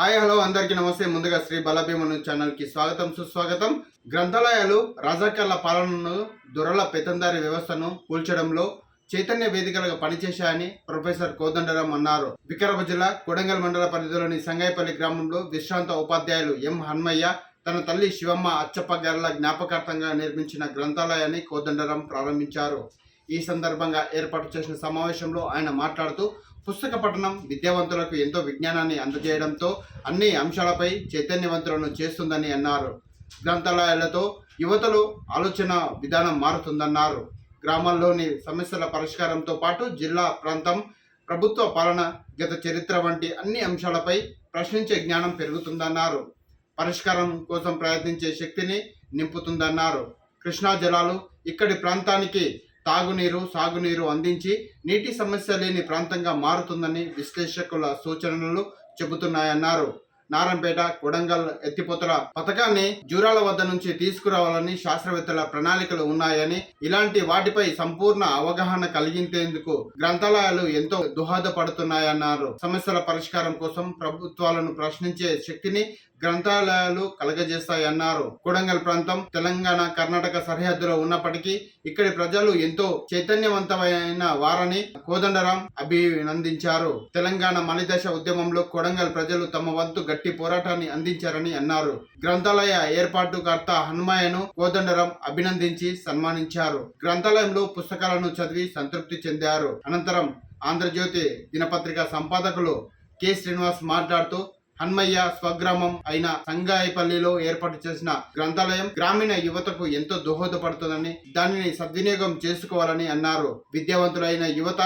Hi hello అందరికీ నమస్తే. ముందుగా శ్రీ బలభీమను ఛానల్కి స్వాగతం సుస్వాగతం. గ్రంథాలయాలు రాజాకర్ల పాలనను దొరల పెతందారి వ్యవస్థను కూల్చడంలో చైతన్య వేదికలుగా పనిచేశాయని ప్రొఫెసర్ కోదండరాం అన్నారు. వికారాబాద్ జిల్లా కొడంగల్ మండల పరిధిలోని సంగాయపల్లి గ్రామంలో విశ్రాంత ఉపాధ్యాయులు ఎం హన్మయ్య తన తల్లి శివమ్మ అచ్చప్ప గారిల జ్ఞాపకార్థంగా నిర్మించిన గ్రంథాలయాన్ని కోదండరాం ప్రారంభించారు. ఈ సందర్భంగా ఏర్పాటు చేసిన సమావేశంలో ఆయన మాట్లాడుతూ పుస్తక పఠనం విద్యావంతులకు ఎంతో విజ్ఞానాన్ని అందజేయడంతో అన్ని అంశాలపై చైతన్యవంతులను చేస్తుందని అన్నారు. గ్రంథాలయాలతో యువతలో ఆలోచన విధానం మారుతుందన్నారు. గ్రామాల్లోని సమస్యల పరిష్కారంతో పాటు జిల్లా ప్రాంతం ప్రభుత్వ పాలన గత చరిత్ర వంటి అన్ని అంశాలపై ప్రశ్నించే జ్ఞానం పెరుగుతుందన్నారు. పరిష్కారం కోసం ప్రయత్నించే శక్తిని నింపుతుందన్నారు. కృష్ణా జలాలు ఇక్కడి ప్రాంతానికి తాగునీరు సాగునీరు అందించి నీటి సమస్య లేని ప్రాంతంగా మారుతుందని విశ్లేషకుల సూచనలు చెబుతున్నాయన్నారు. నారంపేట కొడంగల్ ఎత్తిపోతల పథకాన్ని జూరాల వద్ద నుంచి తీసుకురావాలని శాస్త్రవేత్తల ప్రణాళికలు ఉన్నాయని ఇలాంటి వాటిపై సంపూర్ణ అవగాహన కలిగించేందుకు గ్రంథాలయాలు ఎంతో దోహదపడుతున్నాయన్నారు. సమస్యల పరిష్కారం కోసం ప్రభుత్వాలను ప్రశ్నించే శక్తిని గ్రంథాలయాలు కలగజేస్తాయన్నారు. కొడంగల్ ప్రాంతం తెలంగాణ కర్ణాటక సరిహద్దులో ఉన్నప్పటికీ ఇక్కడి ప్రజలు ఎంతో చైతన్యవంతమైన వారని కోదండరాం అభినందించారు. తెలంగాణ మలిదశ ఉద్యమంలో కొడంగల్ ప్రజలు తమ వంతు గట్టి పోరాటాన్ని అందించారని అన్నారు. గ్రంథాలయ ఏర్పాటుకర్త హనుమాయను కోదండరాం అభినందించి సన్మానించారు. గ్రంథాలయంలో పుస్తకాలను చదివి సంతృప్తి చెందారు. అనంతరం ఆంధ్రజ్యోతి దినపత్రిక సంపాదకులు కె. శ్రీనివాస్ మాట్లాడుతూ హన్మయ్య స్వగ్రామం అయిన సంగాయపల్లిలో ఏర్పాటు చేసిన గ్రంథాలయం గ్రామీణ యువతకు ఎంతో దోహదపడుతుందని దానిని సద్వినియోగం చేసుకోవాలని అన్నారు. విద్యావంతులైన యువత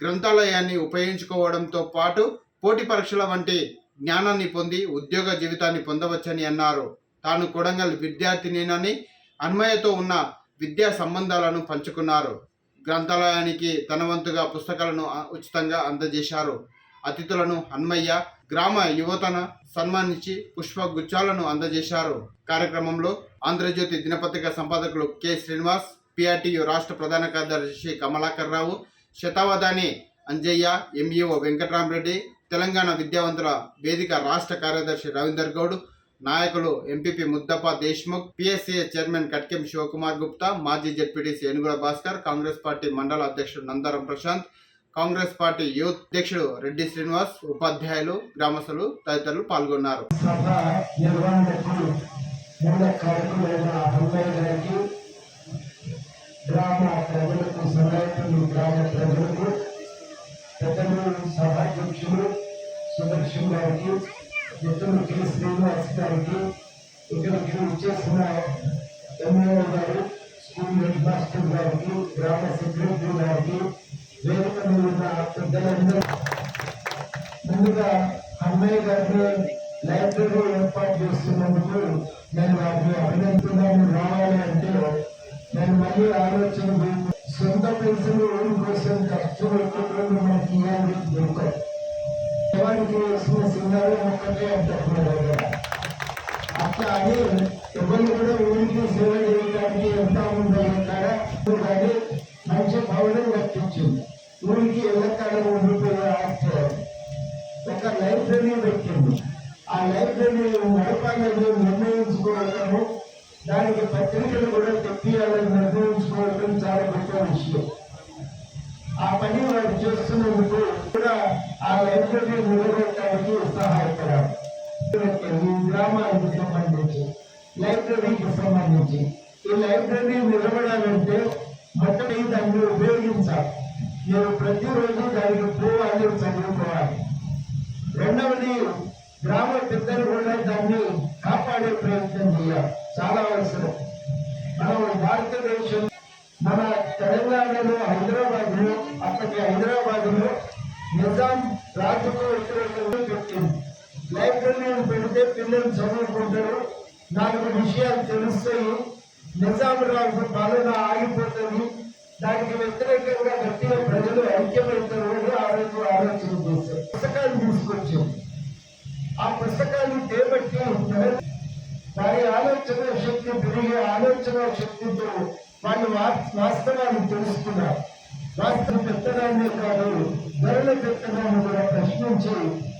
గ్రంథాలయాన్ని ఉపయోగించుకోవడంతో పాటు పోటీ పరీక్షల వంటి జ్ఞానాన్ని పొంది ఉద్యోగ జీవితాన్ని పొందవచ్చని అన్నారు. తాను కొడంగల్ విద్యార్థినినని అన్మయ్యతో ఉన్న విద్యా సంబంధాలను పంచుకున్నారు. గ్రంథాలయానికి తన వంతుగా పుస్తకాలను ఉచితంగా అందజేశారు. అతిథులను హన్మయ్య గ్రామ యువతను సన్మానించి పుష్పగుచ్చాలను అందజేశారు. కార్యక్రమంలో ఆంధ్రజ్యోతి దినపత్రిక సంపాదకులు కె. శ్రీనివాస్ పిఆర్టీయు రాష్ట్ర ప్రధాన కార్యదర్శి కమలాకర్ రావు శతావధాని అంజయ్య ఎంఈఓ వెంకటరామరెడ్డి తెలంగాణ విద్యావంతుల వేదిక రాష్ట్ర కార్యదర్శి రవీందర్ గౌడ్ నాయకులు MPP Muddappa Deshmukh PSCA chairman Katkam Shivakumar Gupta మాజీ జెడ్పీటీసీ ఏనుగుల భాస్కర్ కాంగ్రెస్ పార్టీ మండల అధ్యక్షుడు నందారం ప్రశాంత్ కాంగ్రెస్ పార్టీ యూత్ అధ్యక్షుడు రెడ్డి శ్రీనివాస్ ఉపాధ్యాయులు గ్రామస్తులు తదితరులు పాల్గొన్నారు. గ్రామ ప్రజలకు గ్రామ ప్రజలకు పెద్దలు సభాధ్యక్షులు సుదర్శన్ గారికి మిత్రులు శ్రీనివాస్ గారికి ఇక్కడికి వచ్చేసిన ఎంఏఓ గారు స్కూల్ హెడ్ మాస్టర్ గారికి గ్రామ సెక్రటరీ గారికి వేదిక మీద ఉన్న పెద్దలందరూ ముందుగా అమ్మాయి లైబ్రరీ ఏర్పాటు చేస్తున్నందుకు నేను వారిని అభినందనలు రావాలి అంటే నేను మళ్ళీ ఆలోచన సొంత పైసలు ఓన్ కోసం ఖర్చు పెట్టుకుని మనకి ఇవ్వాలి. దొరకదు శవానికి వేసిన సింగారం ఒక్కటే అంటున్నారు అట్లా అని ఎవరు కూడా ఊరికి సేవ చేయడానికి ఎంత ఉండాలి కాడ మంచి భవనం కట్టించింది ఊరికి ఎల్లకాడ ఉండిపోయే ఆస్తి లైబ్రరీ పెట్టింది ఆ లైబ్రరీ నడపాలని నిర్ణయించుకోవడము దానికి పత్రికలు కూడా తెప్పియాలని నిర్ణయించుకోవడం చాలా గొప్ప విషయం. ఆ పని వారు చేస్తున్నందుకు కూడా ఆ లైబ్రరీ నిలబెట్టడానికి సహాయపడాలి. ఈ గ్రామానికి సంబంధించి లైబ్రరీకి సంబంధించి ఈ లైబ్రరీ నిలబడాలంటే మొదటి దాన్ని ఉపయోగించాలి. మీరు ప్రతిరోజు దానికి పోవాలి చదువుకోవాలి రెండవది గ్రామ పెద్దలు కూడా దాన్ని కాపాడే ప్రయత్నం చేయాలి. చాలా అవసరం. మనం భారతదేశం మన తెలంగాణలో హైదరాబాద్లో అప్పటి హైదరాబాద్లో నిజాం రాజుకు వ్యతిరేకంగా పెట్టింది లైబ్రరీని పెడితే పిల్లలు చదువుకుంటారు. నాలుగు విషయాలు తెలుస్తాయి. నిజాం రాజు పాలన ఆగిపోతుంది. దానికి వ్యతిరేకంగా గట్టిగా ప్రజలు ఐక్యమవుతారు. ఆ పుస్తకాన్ని చేపట్టి వారి ఆలోచన శక్తి పెరిగే ఆలోచన శక్తితో వాళ్ళు వాస్తవాన్ని తెలుసుకున్నారు. వాస్తవ పెత్తనాన్ని కాదు ధరల పెత్తనాన్ని కూడా ప్రశ్నించి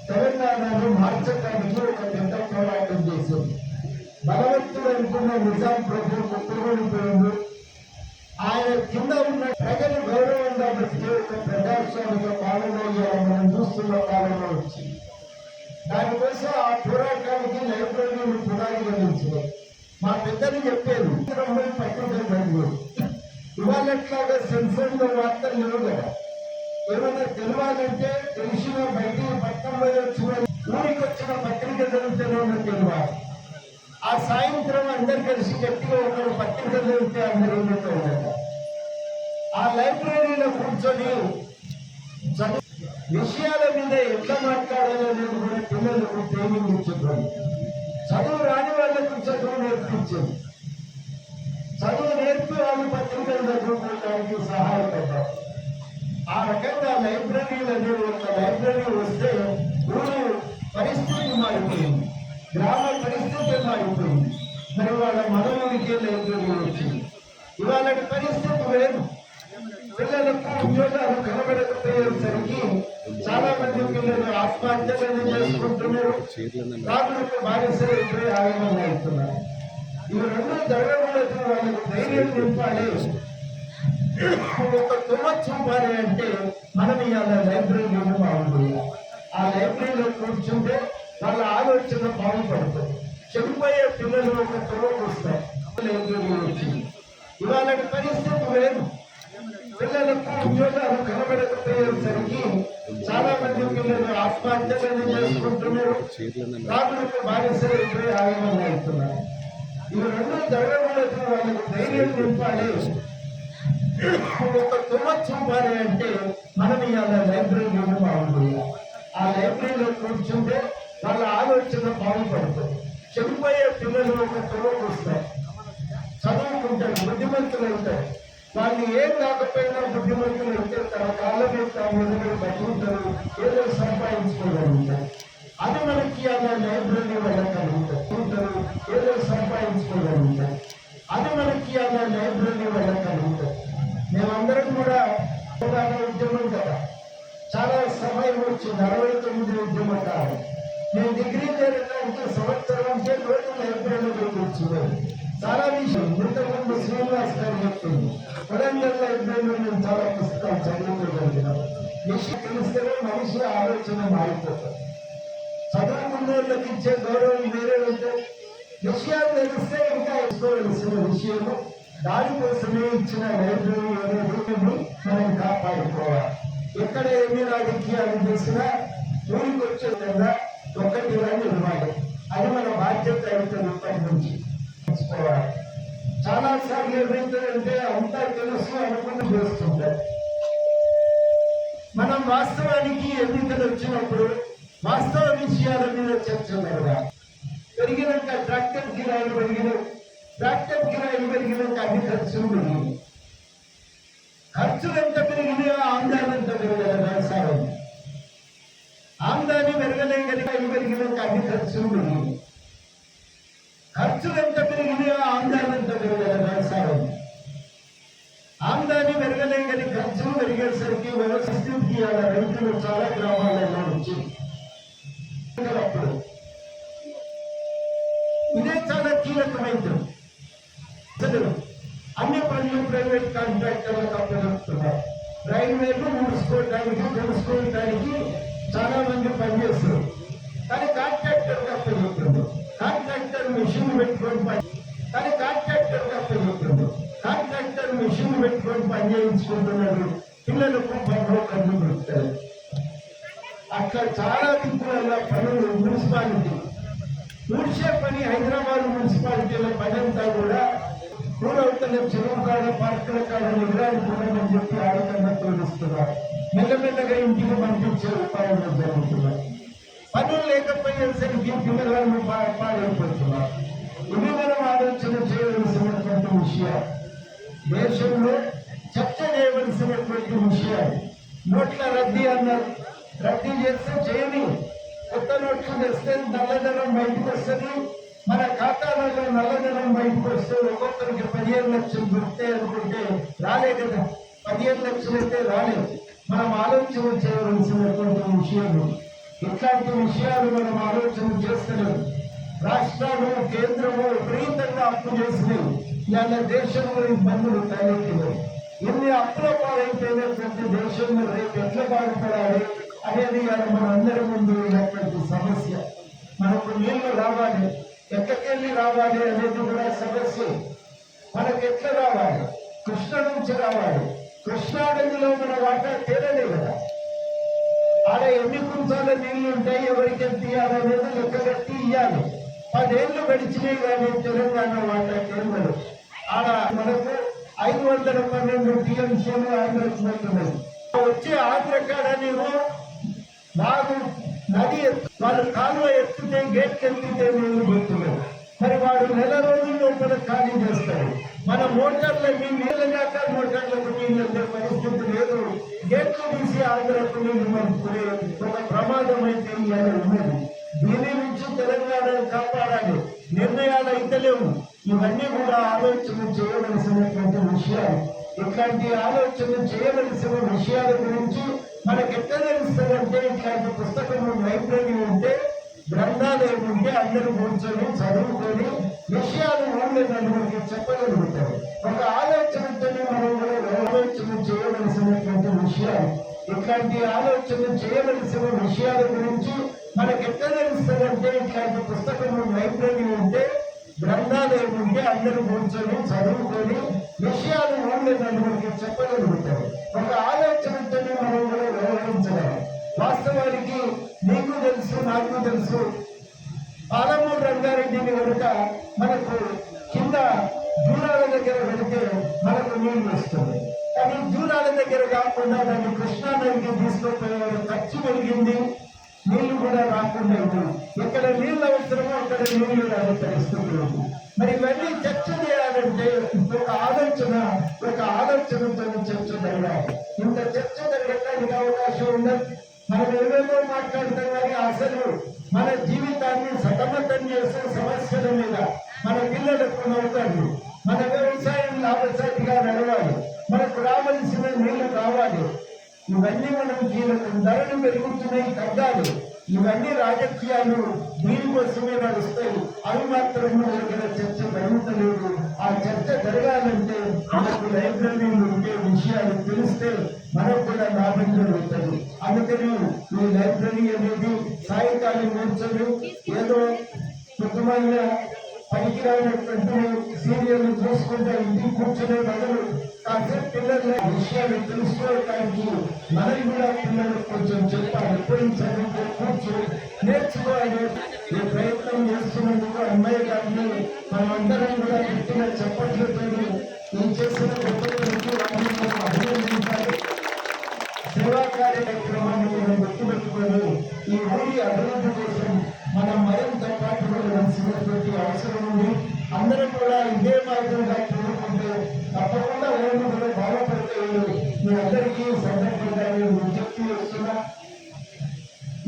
తెలంగాణను మార్చడానికి ఒక పెద్ద పోరాటం చేసింది. బలవంతులు అనుకున్న నిజాం ప్రభు కుప్పగొడిపోయింది ఆయన కింద ఉన్న ప్రజలు గౌరవంగా బతికే ఒక ప్రజాస్వామిక పాలన మనం చూస్తున్న కాలంలో వచ్చింది. దానికోసం ఆ పోరాటానికి నైపుణ్యం పునాది గమనించినాయి మా పెద్దలు చెప్పారు ఇరవై పత్రికలు చదివారు ఇవాళ ఎట్లాగా సెన్సర్ వార్తలు లేవు కదా. ఏమైనా తెలియాలంటే తెలిసిన బయటికి పట్టణంలో వచ్చిన ఊరికి వచ్చిన పత్రిక చదివితేనే తెలియాలి ఆ సాయంత్రం అందరు కలిసి గట్టిగా ఒకరు పత్రిక చదివితే అందరూ ఆ లైబ్రరీలో కూర్చొని చదువు విషయాల మీద ఎట్లా మాట్లాడాలో అనేది కూడా పిల్లలకు ట్రైనింగ్ ఇచ్చేవాళ్ళు చదువు రాని వాళ్ళకు చదువు నేర్పించింది. చదువు నేర్పి వాళ్ళు పత్రికలు చదువుకోవడానికి సహాయపడ్డారు. ఆ రకంగా లైబ్రరీలు అనేది ఒక లైబ్రరీ వస్తే ఊరు పరిస్థితి మారిపోయింది. గ్రామ పరిస్థితి మారిపోయింది. మరి వాళ్ళ మనవుడికి లైబ్రరీ వచ్చింది. ఇవాళ పరిస్థితి లేదు పిల్లలకు ఉద్యోగాలు కనబడకపోయేసరికి చాలా మంది పిల్లలు ఆత్మహత్యలను చేసుకుంటున్నారు రాజులకు బానిసలు అయిపోయి ఆగమని అవుతున్నారు ఇవి రెండు జరగకూడదు వాళ్ళకి ధైర్యం నింపాలి ఒక తుమ్మ చూపాలి అంటే మనం ఇవాళ లైబ్రరీలో బాగుంటుంది ఆ లైబ్రరీలో కూర్చుంటే వాళ్ళ ఆలోచన బాగుపడుతుంది చనిపోయే పిల్లలు ఒక తుమ్మకు వస్తారు. లైబ్రరీలో వచ్చింది ఇవాళ పరిస్థితి లేదు పిల్లలకు ఉద్యోగాలు కనబడకపోయేసరికి చాలా మంది పిల్లలు ఆత్మహత్యలను చేసుకుంటున్నారు. రాజులకు బానిసలు అయిపోయి ఆగమని అవుతున్నారు ఇవి రెండు జరగకూడదు వాళ్ళకి ధైర్యం నింపాలి. ఒక తుమ్మ చూపాలి అంటే మనం ఇవాళ లైబ్రరీలో బాగుంటుంది ఆ లైబ్రరీలో కూర్చుంటే వాళ్ళ ఆలోచన బాగుపడుతుంది. చెడిపోయే పిల్లలు ఒక తుమ్మకు వస్తారు చదువుకుంటారు బుద్ధిమంతులు ఉంటారు. దాన్ని ఏం కాకపోయినా బుద్ధిమంతులు అయితే తన కాళ్ళ మీద తాము నిలబడి బతుకుతారు ఏదో సంపాదించుకోగలుగుతారు. అది మనకి అలా లైబ్రరీ వెళ్ళగలుగుతారు కలుగుతారు. ఏదో సంపాదించుకోగలుగుతారు. అది మనకి అలా లైబ్రరీ కలుగుతారు. మేమందరం కూడా తెలంగాణ ఉద్యమం కదా. చాలా సమయం వచ్చింది. అరవై తొమ్మిది ఉద్యమం కాదు. నేను డిగ్రీ చేరడానికి సంవత్సరం అంటే రోజు లైబ్రరీలో కూర్చున్నాను చాలా విషయం. ఇంతకుముందు శ్రీనివాస్ గారు చెప్తుంది వరంగల్లో లైబ్రరీలో నేను చాలా పుస్తకాలు చదువుకోగలిగినాను విషయం తెలిస్తేనే మనిషి ఆలోచన మారిపోతుంది. చదువుకున్న వాళ్ళకి ఇచ్చే గౌరవం వేరే ఉంటే విషయాలు తెలిస్తే ఇంకా ఎక్కువవలసిన విషయము. దానికోసమే ఇచ్చిన లైబ్రరీ అనేది మనం కాపాడుకోవాలి. ఎక్కడ ఎన్ని రాజకీయాలు చేసినా ఊరికి వచ్చే విధంగా ఒకటి రెండు ఇవ్వాలి అది మన బాధ్యత అవుతుంది ఇప్పటి నుంచి. తెలుసుకోవాలి. చాలా సార్లు ఏమైతుందంటే అంతా తెలుసు అనుకుని చేస్తుంటారు మనం వాస్తవానికి ఎన్నికలు వచ్చినప్పుడు వాస్తవ విషయాల మీద చర్చ జరగాలి. పెరిగినాక ట్రాక్టర్ కిరాయిలు పెరిగినాయి. ట్రాక్టర్ కిరాయిలు పెరిగినాక అన్ని ఖర్చులు పెరిగినాయి. ఖర్చులు ఎంత పెరిగినాయో ఆందాలు ఎంత పెరగదు వ్యవసాయం. ఆందాన్ని పెరగలే కనుక అవి పెరిగినాక అన్ని ఖర్చులు పెరిగినాయి. ప్రైవేట్ కాంట్రాక్టర్లకు అప్పచెప్తున్నారు రైల్వేలు ఊడ్చుకోవడానికి తెలుసుకోవడానికి చాలా మంది పనిచేస్తారు. కానీ కాంట్రాక్టర్ అప్పచెప్తుంది కాంట్రాక్టర్ మిషన్ పెట్టుకొని పని కానీ కాంట్రాక్టర్ అప్పచెప్తుంది కాంట్రాక్టర్ మిషన్ పెట్టుకొని పని చేయించుకుంటున్నారు పిల్లలకు పనులు కన్ను పెడతారు. అట్లా చాలా దిక్కుల పనులు మున్సిపాలిటీ ఊరవతల చెరువు కాడ పార్కుల కాడ నిగరానికి ఉండమని చెప్పి ఆడకన్నా తోడిస్తున్నారు మెల్లమెల్లగా ఇంటికి పంపించే ఉపాయాలు జరుగుతున్నారు పనులు లేకపోయేసరికి పిల్లలను పాడైపోతున్నారు. ఇవి మనం ఆలోచన చేయవలసినటువంటి విషయాలు దేశంలో చర్చ చేయవలసినటువంటి విషయాలు నోట్ల రద్దీ అన్నారు. రద్దీ చేస్తే చేయని కొత్త నోట్లు తెస్తే నల్లధనం బయటకు వస్తుంది. మన ఖాతాలలో నల్లధనం బయటకు వస్తే ఒక్కొక్కరికి పదిహేను లక్షలు దొరుకుతాయి అనుకుంటే రాలే కదా. పదిహేను లక్షలు అయితే రాలేదు. మనం ఆలోచన చేయవలసినటువంటి విషయాలు ఇట్లాంటి విషయాలు మనం ఆలోచన చేస్తున్నాం రాష్ట్రాలు కేంద్రము విపరీతంగా అప్పు చేసినాయి. ఇవాళ దేశంలో ఇబ్బందులు తలెత్తినాయి. ఎన్ని అప్పుల పాలైపోయినటువంటి దేశంలో రేపు ఎట్లా బాధపడాలి అనేది ఇవాళ మన అందరి ముందు ఉన్నటువంటి సమస్య. మనకు నీళ్ళు రావాలి. ఎక్కడికెళ్ళి రావాలి అనేది కూడా సమస్య. మనకు ఎట్లా రావాలి? కృష్ణ నుంచి రావాలి. కృష్ణా మన వాటా తేలలేదు కదా. ఆడ ఎన్ని కుంచాల నీళ్ళు ఉంటాయి ఎవరికి ఎంత ఇవ్వాలనేది లెక్క కట్టి ఇవ్వాలి పదేళ్ళు గడిచినాయి కానీ తెలంగాణ వాటా కేంద్రం ఆడ మనకు ఐదు వందల పన్నెండు టీఎంసీలు ఆంధ్రప్రదేశ్ వచ్చే ఆంధ్ర కాడనేమో నాకు నది వాళ్ళు కాలువ ఎత్తితే గేట్ ఎత్తితే నీళ్ళు పెడుతున్నారు మరి వాడు నెల రోజుల్లో మన ఖాళీ చేస్తారు మన మోటార్లన్నీ నీళ్ళ దాకా మోటార్లకు నీళ్ళు పరిస్థితి లేదు. గేట్లు తీసి ఆంధ్రకు నీళ్ళు పంపుకునే ఒక ప్రమాదం అయితే ఉన్నది. దీని నుంచి తెలంగాణను కాపాడాలి. నిర్ణయాలు అయితే లేవు. ఇవన్నీ కూడా ఆలోచన చేయవలసినటువంటి విషయాలు. ఇట్లాంటి ఆలోచన చేయవలసిన విషయాల గురించి మనకి ఎట్లా తెలుస్తుందంటే ఇట్లాంటి పుస్తకం లైబ్రరీ ఉంటే గ్రంథాలయం ఉంటే అందరూ కూర్చొని చదువుకొని విషయాలు ఊళ్ళో నలుగురికి చెప్పగలుగుతారు? ఒక ఆలోచనతోనే మనం కూడా ఆలోచన చేయవలసినటువంటి విషయాలు. ఇట్లాంటి ఆలోచన చేయవలసిన విషయాల గురించి మనకి ఎట్లా తెలుస్తుందంటే ఇట్లాంటి పుస్తకం లైబ్రరీ ఉంటే గ్రంథాలయం ఉంటే అందరూ కూర్చొని చదువుకొని విషయాలు ఊళ్ళో నలుగురికి చెప్పగలుగుతారు? ఒక ఆలోచన వారికి మీకు తెలుసు నాకు తెలుసు. పాలమూరు రంగారెడ్డిని కనుక మనకు కింద దూరాల దగ్గర వెళితే మనకు నీళ్ళు వస్తుంది. కానీ దూరాల దగ్గర కాకుండా దాన్ని కృష్ణా నదికి తీసుకుపోయే ఖర్చు పెరిగింది. నీళ్ళు కూడా రాకుండా ఉంది. ఎక్కడ నీళ్ళు అవసరమో అక్కడ నీళ్ళు అవతరిస్తున్నాము మరి ఇవన్నీ చర్చ చేయాలంటే ఒక ఆలోచన ఒక ఆలోచనతో చర్చ జరగాలి. ఇవన్నీ మనం జీవితం ధరలు పెరుగుతున్నాయి తగ్గాలి ఇవన్నీ రాజకీయాలు దీనికోసమే నడుస్తాయి. అవి మాత్రం జరిగిన చర్చ జరుగుతలేదు. ఆ చర్చ జరగాలంటే మనకు లైబ్రరీలు ఉండే విషయాలు తెలిస్తే మనకు కూడా లాభం జరుగుతుంది. అందుకని ఈ లైబ్రరీ అనేది సాయంకాలం కూర్చొని ఏదో సుఖమైన పనికిరానటువంటి సీరియల్ చూసుకుంటే ఇంటికి కూర్చునే బదులు కాసేపు పిల్లల విషయాలు తెలుసుకోవడానికి మనం కూడా పిల్లలకు కొంచెం చెప్పాలి. పోయి చదువుకో కూర్చొని నేర్చుకోవాలి. ఈ ప్రయత్నం చేస్తున్నందుకు అమ్మాయి గారిని మనమందరం కూడా గట్టిగా చెప్పట్లేదు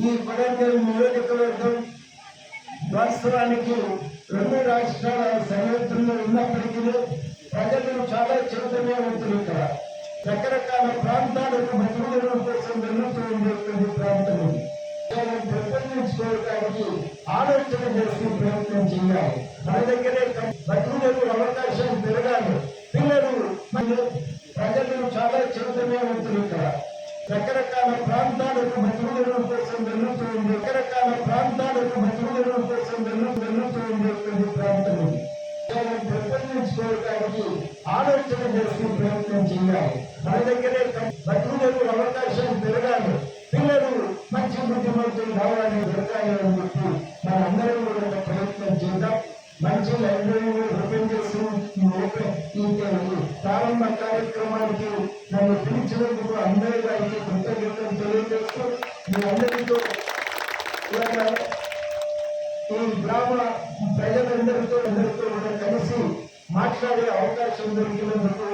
ఈ కొడంగల్ నియోజకవర్గం వాస్తవానికి రెండు రాష్ట్రాల సరిహద్దుల్లో ఉన్నప్పటికీ ప్రజలు చాలా చైతన్యవంతులు ఇక్కడ రకరకాల ప్రాంతాలకు బతుకుదల కోసం వెళ్తూ ఉండేటువంటి ప్రాంతం ఇది. పెంపొందించుకోవడానికి ఆలోచన చేసే ప్రయత్నం చేయాలి. మన దగ్గరే బతుకుదలకు అవకాశం పెరగాలి. పిల్లలు ప్రజలు చాలా చైతన్యవంతులు రకరకాల ప్రాంతాలకు బతుకుదల కోసం వెళ్తూ ఉండే రకరకాల ప్రాంతాలకు బతుకుదల కోసం వెళ్తూ వెళ్తూ ఉండేటువంటి ప్రాంతం ప్రపంచించుకోవడానికి ఆలోచన చేసే ప్రయత్నం చేయాలి మన దగ్గరే బతుకులకు అవకాశం పెరగాలి పిల్లలు మంచి బుద్ధిమంతులు కావాలని దొరకాలి అని చెప్పి మనందరం కూడా ప్రయత్నం చేద్దాం మంచి లైబ్రరీని ఓపెన్ చేసి ఈ ఓపెన్ నన్ను పిలిచినందుకు అందరి గారికి కృతజ్ఞతలు తెలియజేస్తూ మీ అందరితో ఈ గ్రామ ప్రజలందరితో అందరితో కూడా కలిసి మాట్లాడే అవకాశం దొరికినందుకు